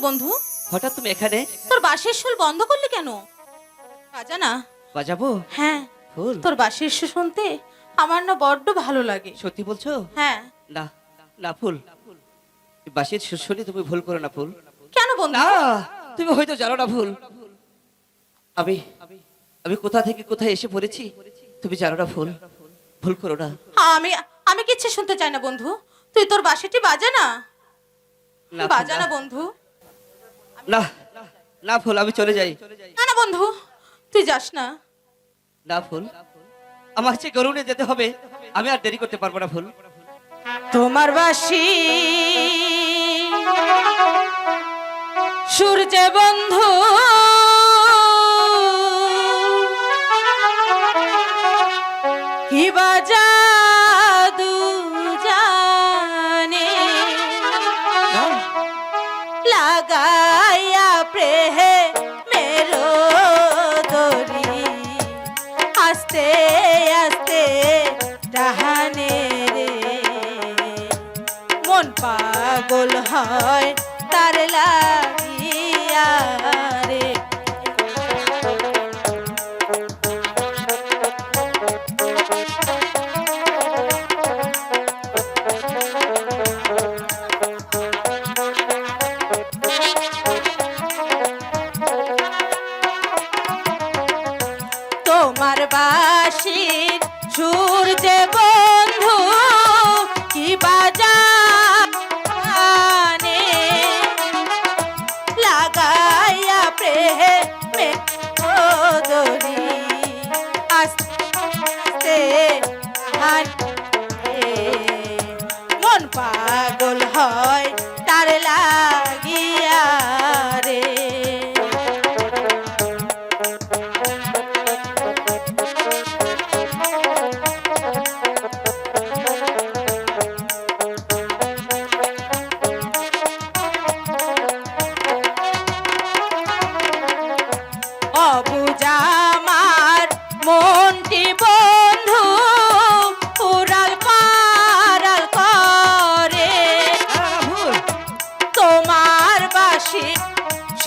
ফুল ফুল বন্ধু? হঠাৎ তুমি এখানে? তোর বাঁশের সুর বন্ধ করলি কেন? বাজা না। বাজাবো? হ্যাঁ। ফুল? তোর বাঁশের সুর শুনতে আমার না বড্ড ভালো লাগে। সত্যি বলছো? হ্যাঁ। না না ফুল। বাসির শুনে তুমি ভুল করো না ফুল। কেন বন্ধু? তুমি হয়তো জানো না ভুল আমি আমি কোথা থেকে কোথায় এসে পড়েছি তুমি জানো না ফুল। ভুল করো না। আমি আমি কিচ্ছু শুনতে চাই না বন্ধু। তুই তোর বাঁশিটি বাজা না? বাজা না। বন্ধু। না না ফুল আমি চলে যাই। না না বন্ধু তুই যাস না। না ফুল আমার চেয়ে গরুনে যেতে হবে আমি আর দেরি করতে পারব না ফুল। তোমার বাসি সূর্য বন্ধু লাগাইয়া প্রেহে মেরো দরি আস্তে আস্তে ডাহানে রে। মন পাগল হয় তার লাগিয়া। পাগল হয়।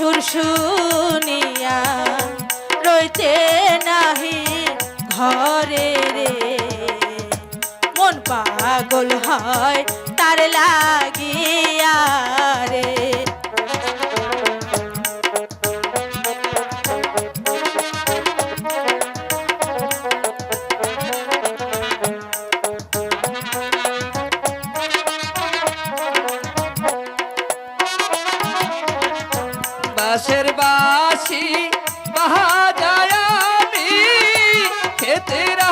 সুর শুনিয়া রইতে নাহি ঘরে রে। মন পাগল হয় তার লাগিয়া রে।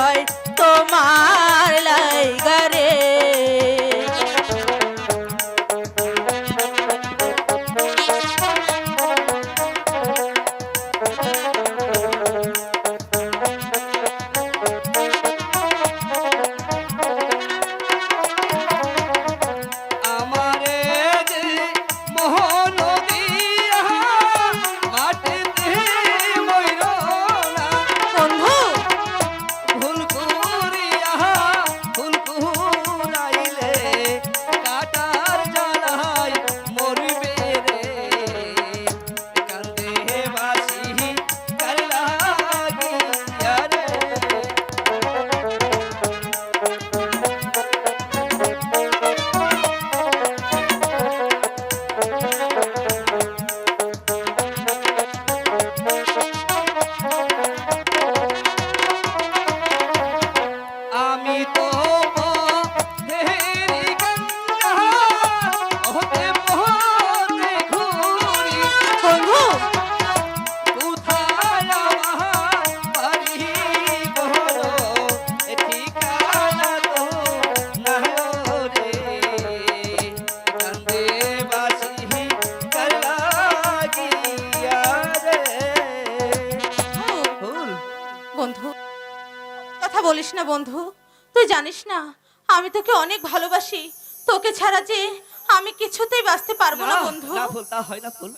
জয় তোমার বলিস না বন্ধু তুই জানিস না আমি তোকে অনেক ভালোবাসি। তোকে ছাড়া যে আমি কিছুতেই বাঁচতে পারব না বন্ধু। না ভুল তা হয় না ভুল।